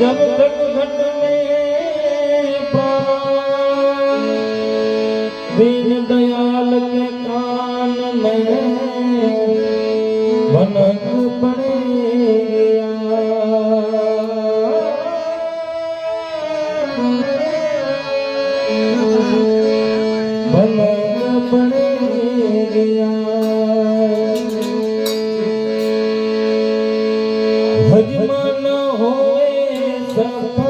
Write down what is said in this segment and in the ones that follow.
जब the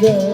Yeah.